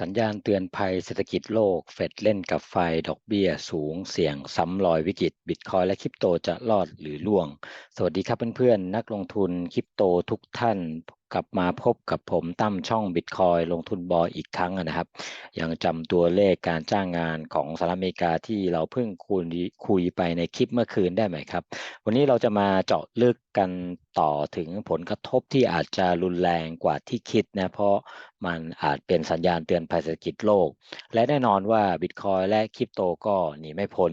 สัญญาณเตือนภัยเศรษฐกิจโลก เฟดเล่นกับไฟดอกเบี้ยสูงเสี่ยงซ้ำรอยวิกฤตบิตคอยและคริปโตจะรอดหรือล่วง สวัสดีครับเพื่อนๆ นักลงทุนคริปโตทุกท่านกลับมาพบกับผมตั้มช่องบิตคอยลงทุนบอยอีกครั้งนะครับ ยังจำตัวเลขการจ้างงานของสหรัฐอเมริกาที่เราเพิ่งคุยคุยไปในคลิปเมื่อคืนได้ไหมครับ วันนี้เราจะมาเจาะลึกกันต่อถึงผลกระทบที่อาจจะรุนแรงกว่าที่คิดนะเพราะมันอาจเป็นสัญญาณเตือนภัยเศรษฐกิจโลก และแน่นอนว่าบิตคอยและคริปโตก็หนีไม่พ้น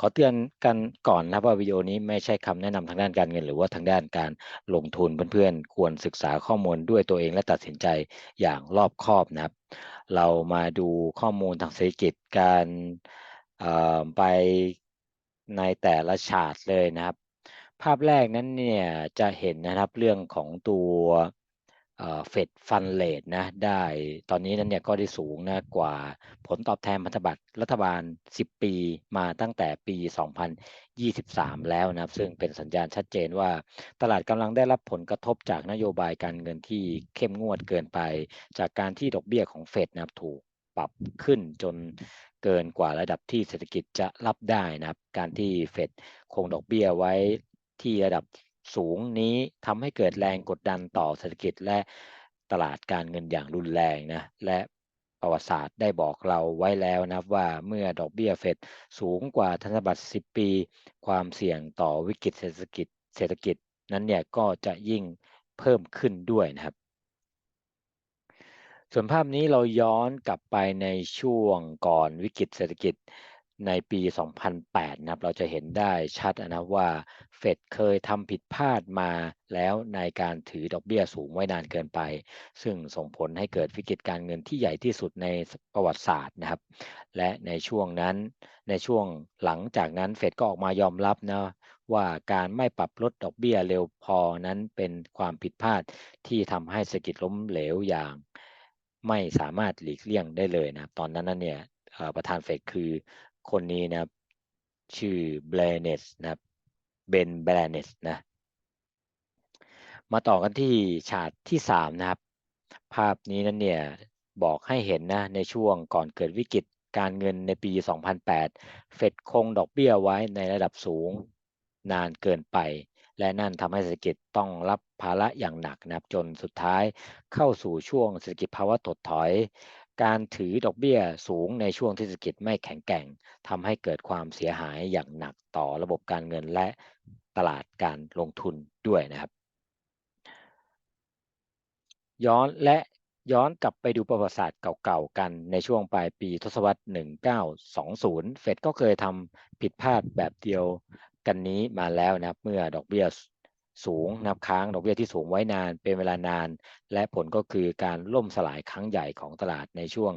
ขอเตือนกันก่อนนะว่าวิดีโอนี้ไม่ใช่คำแนะนำทางด้านการเงิน หรือว่าทางด้านการลงทุนเพื่อนๆ ควรศึกษาข้อมูลด้วยตัวเองและตัดสินใจอย่างรอบคอบนะครับ เรามาดูข้อมูลทางเศรษฐกิจการไปในแต่ละชาร์ตเลยนะครับ ภาพแรกนั้นเนี่ยจะเห็นนะครับเรื่องของตัว เฟดฟันเลทนะได้ตอนนี้นั้นเนี่ยก็ได้สูงนะกว่าผลตอบแทนพันธบัตรรัฐบาล 10 ปีมาตั้งแต่ปี 2023 แล้วนะครับ ซึ่งเป็นสัญญาณชัดเจนว่าตลาดกำลังได้รับผลกระทบจากนโยบายการเงินที่เข้มงวดเกินไป จากการที่ดอกเบี้ยของเฟดนะครับถูกปรับขึ้นจนเกินกว่าระดับที่เศรษฐกิจจะรับได้นะครับ การที่เฟดคงดอกเบี้ยไว้ที่ระดับ สูงนี้ทำให้เกิดแรงกดดันต่อเศรษฐกิจและตลาดการเงินอย่างรุนแรงนะและประวัติศาสตร์ได้บอกเราไว้แล้วนะว่าเมื่อดอกเบี้ยเฟดสูงกว่าธนบัตร 10 ปี ความเสี่ยงต่อวิกฤตเศรษฐกิจเศรษฐกิจนั้นเนี่ยก็จะยิ่งเพิ่มขึ้นด้วยนะครับ ส่วนภาพนี้เราย้อนกลับไปในช่วงก่อนวิกฤตเศรษฐกิจ ในปี 2008 นะครับ เราจะเห็นได้ชัดนะว่าเฟดเคยทำผิดพลาดมาแล้วในการถือดอกเบี้ยสูงไว้นานเกินไป ซึ่งส่งผลให้เกิดวิกฤตการเงินที่ใหญ่ที่สุดในประวัติศาสตร์นะครับ และในช่วงนั้นในช่วงหลังจากนั้นเฟดก็ออกมายอมรับนะว่าการไม่ปรับลดดอกเบี้ยเร็วพอนั้นเป็นความผิดพลาดที่ทำให้เศรษฐกิจล้มเหลวอย่าง ไม่สามารถหลีกเลี่ยงได้เลยนะตอนนั้นนั่นเนี่ยประธานเฟดคือ คนนี้นะครับ ชื่อเบรเนสนะครับเบนเบรเนสนะมาต่อกันที่ฉากที่สามนะครับ ภาพนี้นั้นเนี่ยบอกให้เห็นนะในช่วงก่อนเกิดวิกฤตการเงินในปี 2008 เฟดคงดอกเบี้ยไว้ในระดับสูงนานเกินไป และนั่นทำให้เศรษฐกิจต้องรับภาระอย่างหนักนะครับจนสุดท้ายเข้าสู่ช่วงเศรษฐกิจภาวะถดถอย การถือดอกเบี้ยสูงในช่วงที่เศรษฐกิจไม่แข็งแกร่งทำให้เกิดความเสียหายอย่างหนักต่อระบบการเงินและตลาดการลงทุนด้วยนะครับ ย้อนและย้อนกลับไปดูประวัติศาสตร์เก่าๆกันในช่วงปลายปีทศวรรษ 1920 เฟดก็เคยทำผิดพลาดแบบเดียวกันนี้มาแล้วนะครับ เมื่อดอกเบี้ย สูงนับค้างดอกเบี้ยที่สูงไว้นานเป็นเวลานาน และผลก็คือการล่มสลายครั้งใหญ่ของตลาดในช่วง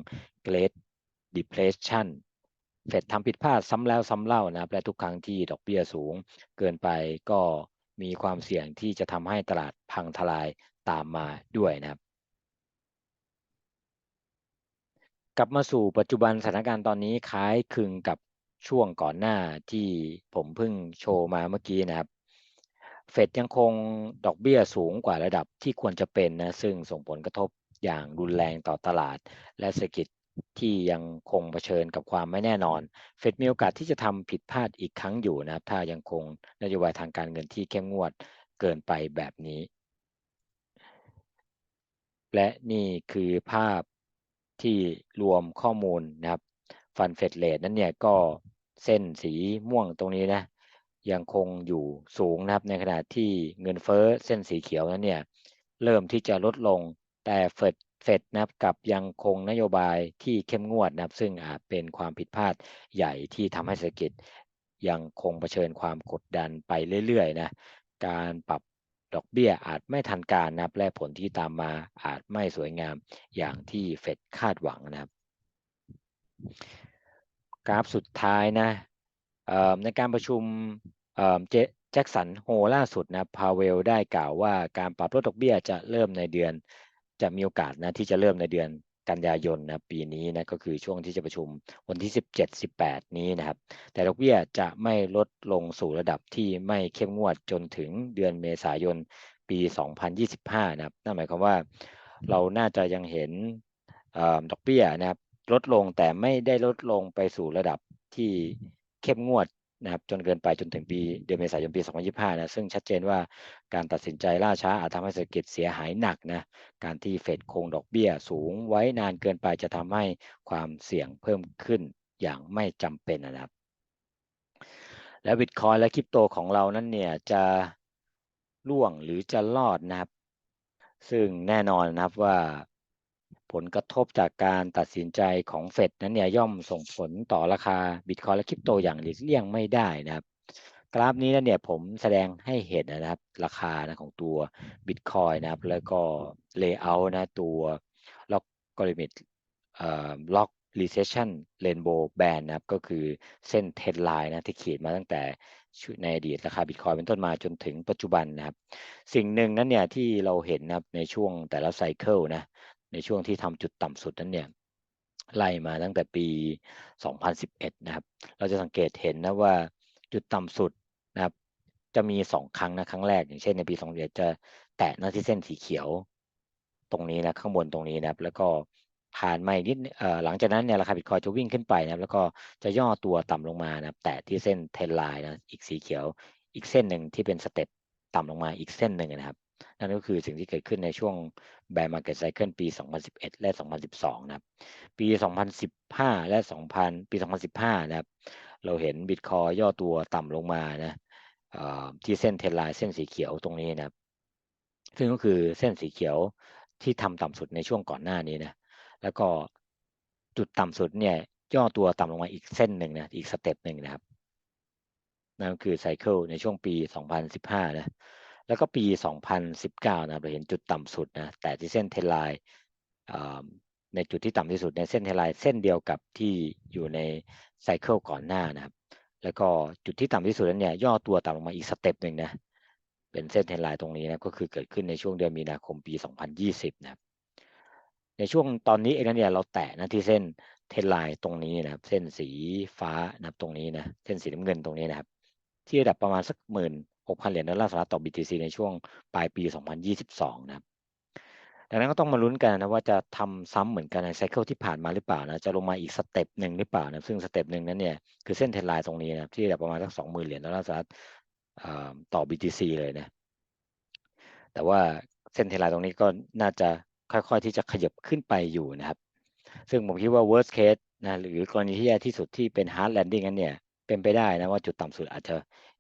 Great Depression เฟดทำผิดพลาดซ้ำแล้วซ้ำเล่านะครับและทุกครั้งที่ดอกเบี้ยสูงเกินไปก็มีความเสี่ยงที่จะทำให้ตลาดพังทลายตามมาด้วยนะครับ กลับมาสู่ปัจจุบันสถานการณ์ตอนนี้คล้ายคลึงกับช่วงก่อนหน้าที่ผมเพิ่งโชว์มาเมื่อกี้นะครับ เฟดยังคงดอกเบี้ยสูงกว่าระดับที่ควรจะเป็นนะซึ่งส่งผลกระทบอย่างรุนแรงต่อตลาด และเศรษฐกิจที่ยังคงเผชิญกับความไม่แน่นอน เฟดมีโอกาสที่จะทำผิดพลาดอีกครั้งอยู่นะครับ ถ้ายังคงนโยบายทางการเงินที่เข้มงวดเกินไปแบบนี้ และนี่คือภาพที่รวมข้อมูลนะครับฟันเฟดเลทนั้นเนี่ยก็เส้นสีม่วงตรงนี้นะ ยังคงอยู่สูงนะครับในขณะที่เงินเฟ้อเส้นสีเขียวนั้นเนี่ยเริ่มที่จะลดลงแต่เฟดเฟดนะครับกับยังคงนโยบายที่เข้มงวดนะครับ ซึ่งอาจเป็นความผิดพลาดใหญ่ที่ทำให้เศรษฐกิจ ยังคงเผชิญความกดดันไปเรื่อยๆนะการปรับดอกเบี้ยอาจไม่ทันการนะครับและผลที่ตามมาอาจไม่สวยงามอย่างที่เฟดคาดหวังนะครับ กราฟสุดท้ายนะในการประชุม เจแจ็คสันโฮล่าสุดนะพาเวลได้กล่าวว่าการปรับลดดอกเบี้ยจะเริ่มในเดือน จะมีโอกาสนะที่จะเริ่มในเดือนกันยายนนะปีนี้นะก็คือช่วงที่จะประชุมวันที่ 17-18 นี้นะครับ แต่ดอกเบี้ยจะไม่ลดลงสู่ระดับที่ไม่เข้มงวดจนถึงเดือนเมษายนปี 2025 นะครับนั่นหมายความว่าเราน่าจะยังเห็นอดอกเบี้ยนะครับลดลงแต่ไม่ได้ลดลงไปสู่ระดับที่เข้มงวด นะครับจนเกินไปจนถึงปีเดือนเมษายนปี 2025 นะซึ่งชัดเจนว่าการตัดสินใจล่าช้าอาจทำให้เศรษฐกิจเสียหายหนักนะการที่เฟดคงดอกเบี้ยสูงไว้นานเกินไปจะทำให้ความเสี่ยงเพิ่มขึ้นอย่างไม่จำเป็นนะครับ และบิตคอยและคริปโตของเรานั้นเนี่ยจะล่วงหรือจะรอดนะครับ ซึ่งแน่นอนนะครับว่า ผลกระทบจากการตัดสินใจของเฟดนั้นเนี่ยย่อมส่งผลต่อราคาบิตคอยและคริปโตอย่างหลีกเลี่ยงไม่ได้นะครับ กราฟนี้นั้นเนี่ยผมแสดงให้เห็นนะครับราคานะของตัวบิตคอยนะครับ แล้วก็เลเยอร์นะตัวล็อกกริมิตเอ่อล็อก recession rainbow band นะครับ ก็คือเส้นเทรนไลน์นะที่ขีดมาตั้งแต่ในอดีตราคาบิตคอยเป็นต้นมาจนถึงปัจจุบันนะครับ สิ่งหนึ่งนั้นเนี่ยที่เราเห็นนะครับในช่วงแต่ละไซเคิลนะ ในช่วงที่ทำจุดต่ำสุดนั้นเนี่ยไล่มาตั้งแต่ปี 2011 นะครับ เราจะสังเกตเห็นนะว่าจุดต่ำสุดนะครับ จะมี 2 ครั้งนะครั้งแรก อย่างเช่นในปี2011จะแตะหน้าที่เส้นสีเขียวตรงนี้นะข้างบนตรงนี้นะครับ แล้วก็ผ่านมาอีกนิดหลังจากนั้นเนี่ยราคาบิตคอยจะวิ่งขึ้นไปนะครับ แล้วก็จะย่อตัวต่ำลงมานะครับ แตะที่เส้นเทรนไลน์นะอีกสีเขียว อีกเส้นหนึ่งที่เป็นสเต็ปต่ำลงมาอีกเส้นหนึ่งนะครับ นั่นก็คือสิ่งที่เกิดขึ้นในช่วง bear market cycle ปี 2011 และ 2012 นะครับ ปี 2015 และ 2000 ปี 2015 นะครับ เราเห็นบิตคอยย่อตัวต่ำลงมานะที่เส้นเทรนไลน์เส้นสีเขียวตรงนี้นะครับ ซึ่งก็คือเส้นสีเขียวที่ทำต่ำสุดในช่วงก่อนหน้านี้นะ แล้วก็จุดต่ำสุดเนี่ยย่อตัวต่ำลงมาอีกเส้นหนึ่งนะ อีกสเต็ปหนึ่งนะครับ นั่นก็คือไซเคิลในช่วงปี 2015 นะ แล้วก็ปี 2019 นะครับเราเห็นจุดต่ำสุดนะแต่ที่เส้นเทรนไลน์ในจุดที่ต่ำที่สุดในเส้นเทรนไลน์เส้นเดียวกับที่อยู่ในไซเคิลก่อนหน้านะครับ แล้วก็จุดที่ต่ำที่สุดนั้นเนี่ยย่อตัวต่ำลงมาอีกสเต็ปหนึ่งนะเป็นเส้นเทรนไลน์ตรงนี้นะก็คือเกิดขึ้นในช่วงเดือนมีนาคมปี 2020 นะครับในช่วงตอนนี้เองเนี่ยเราแตะนะที่เส้นเทรนไลน์ตรงนี้นะครับ เส้นสีฟ้านะครับตรงนี้นะเส้นสีน้ำเงินตรงนี้นะครับ ที่ระดับประมาณสักหมื่น หกพันเหรียญดอลลาร์สหรัฐต่อ BTC ในช่วงปลายปี 2022 นะครับ ดังนั้นก็ต้องมาลุ้นกันนะว่าจะทำซ้ำเหมือนกันในไซเคิลที่ผ่านมาหรือเปล่านะ จะลงมาอีกสเต็ปหนึ่งหรือเปล่านะ ซึ่งสเต็ปหนึ่งนั้นเนี่ยคือเส้นเทรนไลน์ตรงนี้นะที่ประมาณสักสองหมื่นเหรียญดอลลาร์สหรัฐต่อ BTC เลยนะ แต่ว่าเส้นเทรนไลน์ตรงนี้ก็น่าจะค่อยๆที่จะขยับขึ้นไปอยู่นะครับ ซึ่งผมคิดว่า worst case นะหรือกรณีที่แย่ที่สุดที่เป็น hard landing นั้นเนี่ยเป็นไปได้นะว่าจุดต่ำสุดอาจจะ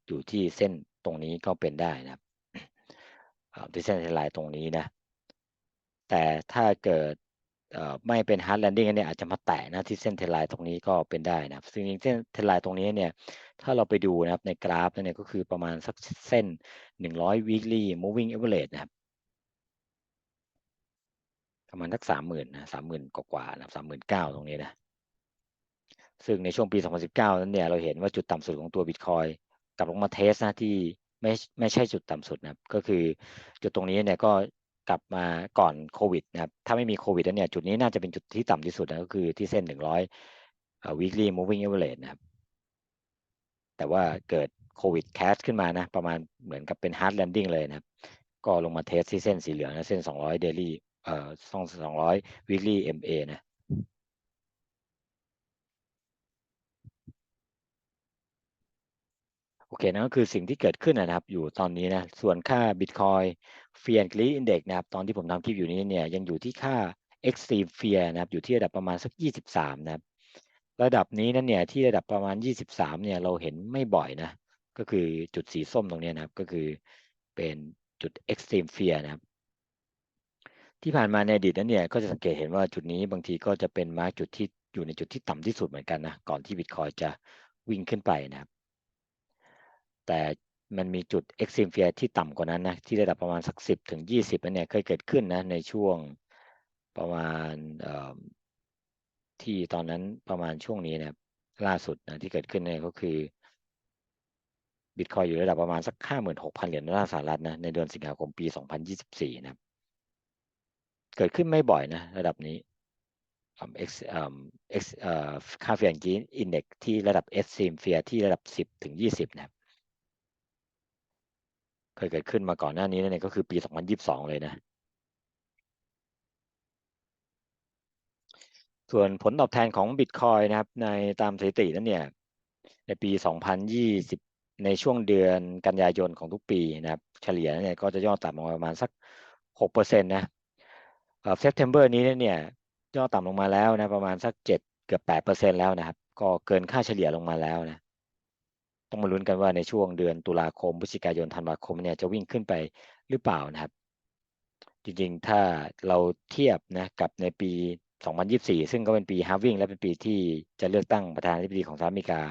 อยู่ที่เส้น ตรงนี้ก็เป็นได้นะครับที่เส้นเทไลน์ตรงนี้นะ แต่ถ้าเกิดไม่เป็น hard landing เนี่ยอาจจะมาแตะนะที่เส้นเทไลน์ตรงนี้ก็เป็นได้นะครับ ซึ่งเส้นเทไลน์ตรงนี้เนี่ยถ้าเราไปดูนะครับในกราฟเนี่ยก็คือประมาณสักเส้น 100 weekly moving average นะครับประมาณสักสามหมื่นนะสามหมื่นกว่าๆนะสามหมื่นเก้าตรงนี้นะ ซึ่งในช่วงปี 2019 นั้นเนี่ยเราเห็นว่าจุดต่ำสุดของตัวบิตคอย กลับลงมาเทสนะที่ไม่ไม่ใช่จุดต่ำสุดนะครับ ก็คือจุดตรงนี้เนี่ยก็กลับมาก่อนโควิดนะครับ ถ้าไม่มีโควิดแล้วเนี่ยจุดนี้น่าจะเป็นจุดที่ต่ำที่สุดนะก็คือที่เส้น 100 weekly moving average นะครับ แต่ว่าเกิดโควิดแคสขึ้นมานะ ประมาณเหมือนกับเป็น hard landing เลยนะครับ ก็ลงมาเทสที่เส้นสีเหลืองนะเส้น 200 daily เอ่อ200 weekly MA นะ โอเคนั่นก็คือสิ่งที่เกิดขึ้นนะครับ อยู่ตอนนี้นะส่วนค่า Bitcoin Fear and Greed Index นะครับตอนที่ผมทำคลิปอยู่นี้เนี่ยยังอยู่ที่ค่า Extreme Fear นะครับอยู่ที่ระดับประมาณสัก 23 นะครับ ระดับนี้นั่นเนี่ยที่ระดับประมาณ 23 เนี่ยเราเห็นไม่บ่อยนะก็คือจุดสีส้มตรงนี้นะครับก็คือเป็นจุด Extreme Fear นะครับที่ผ่านมาในอดีตนั้นเนี่ยก็จะสังเกตเห็นว่าจุดนี้บางทีก็จะเป็นมาร์กจุดที่อยู่ในจุดที่ต่ำที่สุดเหมือนกันนะก่อนที่ Bitcoin จะวิ่งขึ้นไปนะครับ แต่มันมีจุด extreme fear ที่ต่ำกว่านั้นนะที่ระดับประมาณสักสิบถึงยี่สิบเนี่ยเคยเกิดขึ้นนะในช่วงประมาณที่ตอนนั้นประมาณช่วงนี้นะล่าสุดนะที่เกิดขึ้นเนี่ยก็คือบิตคอยอยู่ระดับประมาณสักห้าหมื่นหกพันเหรียญดอลลาร์สหรัฐนะในเดือนสิงหาคมปีสองพันยี่สิบสี่นะเกิดขึ้นไม่บ่อยนะระดับนี้ค่าเฟียร์จีนอินเด็กที่ระดับ extreme fear ที่ระดับสิบถึงยี่สิบนะครับ เคยเกิดขึ้นมาก่อนหน้านี้นั่นเองก็คือปี 2022 เลยนะ ส่วนผลตอบแทนของบิตคอยนะครับในตามสถิตินั้นเนี่ยในปี 2020 ในช่วงเดือนกันยายนของทุกปีนะครับ เฉลี่ยเนี่ยก็จะย่อต่ำลงมาประมาณสัก 6%นะเอ่อ September นี้เนี่ยย่อต่ำลงมาแล้วนะประมาณสัก 7 เกือบ 8%แล้วนะครับ ก็เกินค่าเฉลี่ยลงมาแล้วนะ ต้องมาลุ้นกันว่าในช่วงเดือนตุลาคมพฤศจิกายนธันวาคมเนี่ยจะวิ่งขึ้นไปหรือเปล่านะครับ จริงๆถ้าเราเทียบนะกับในปี 2024 ซึ่งก็เป็นปี halving และเป็นปีที่จะเลือกตั้งประธานาธิบดีของสหรัฐอเมริกา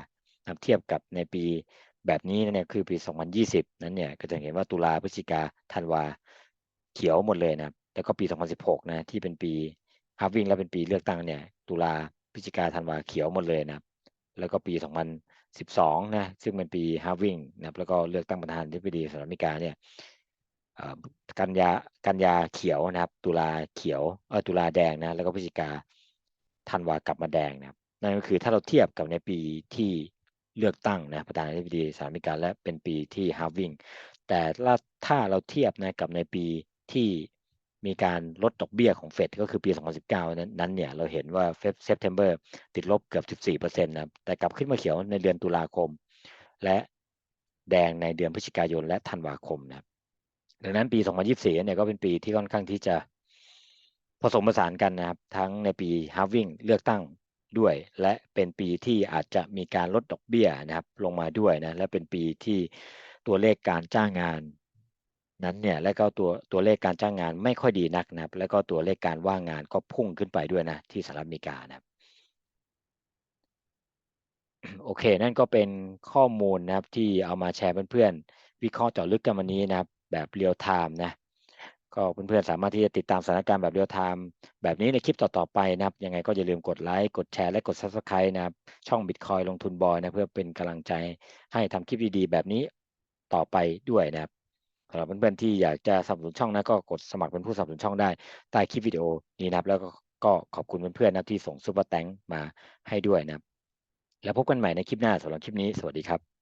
นะเทียบกับในปีแบบนี้เนี่ยคือปี 2020 นั้นเนี่ยก็จะเห็นว่าตุลาพฤศจิกาธันวาเขียวหมดเลยนะครับแล้วก็ปี 2016 นะที่เป็นปี halving และเป็นปีเลือกตั้งเนี่ยตุลาพฤศจิกาธันวาเขียวหมดเลยนะครับแล้วก็ปี 20 2012นะซึ่งเป็นปี halving นะครับแล้วก็เลือกตั้งประธานาธิบดีสหรัฐอเมริกาเนี่ยกันยากันยาเขียวนะครับ ตุลาเขียวเออตุลาแดงนะแล้วก็พฤศจิกาธันวากลับมาแดงนะครับนั่นก็คือถ้าเราเทียบกับในปีที่เลือกตั้งนะประธานาธิบดีสหรัฐอเมริกาและเป็นปีที่ halving แต่ถ้าเราเทียบนะกับในปีที่ มีการลดดอกเบี้ยของเฟดก็คือปี 2019 นั้นนั้นเนี่ยเราเห็นว่าเฟบเซปเทมเบอร์ติดลบเกือบ 14%นะครับแต่กลับขึ้นมาเขียวในเดือนตุลาคม และแดงในเดือนพฤศจิกายนและธันวาคมนะครับดังนั้นปี 2024 เนี่ยก็เป็นปีที่ค่อนข้างที่จะผสมผสานกันนะครับ ทั้งในปี halving เลือกตั้งด้วย และเป็นปีที่อาจจะมีการลดดอกเบี้ยนะครับ ลงมาด้วยนะและเป็นปีที่ตัวเลขการจ้างงาน นั้นเนี่ยและก็ตัวตัวเลขการจ้างงานไม่ค่อยดีนักนะครับ แล้วก็ตัวเลขการว่างงานก็พุ่งขึ้นไปด้วยนะที่สหรัฐอเมริกานะครับโอเค นั่นก็เป็นข้อมูลนะครับที่เอามาแชร์เพื่อนๆ วิเคราะห์เจาะลึกกันวันนี้นะครับ แบบเรียลไทม์นะก็เพื่อนๆสามารถที่จะติดตามสถานการณ์แบบเรียลไทม์แบบนี้ในคลิปต่อๆไปนะครับ ยังไงก็อย่าลืมกดไลค์กดแชร์และกด Subscribe นะครับ ช่อง Bitcoin ลงทุนบอยนะเพื่อเป็นกำลังใจให้ทำคลิปดีๆ แบบนี้ต่อไปด้วยนะครับำหรับเพื่อนๆที่อยากจะสนับสนุนช่องนะก็กดสมัครเป็นผู้สนับสนุนช่องได้ใต้คลิปวิดีโอนี้นะครับ แล้วก็ก็ขอบคุณเพื่อนๆนะที่ส่งซุปเปอร์แตงมาให้ด้วยนะครับแล้วพบกันใหม่ในคลิปหน้าสำหรับคลิปนี้สวัสดีครับ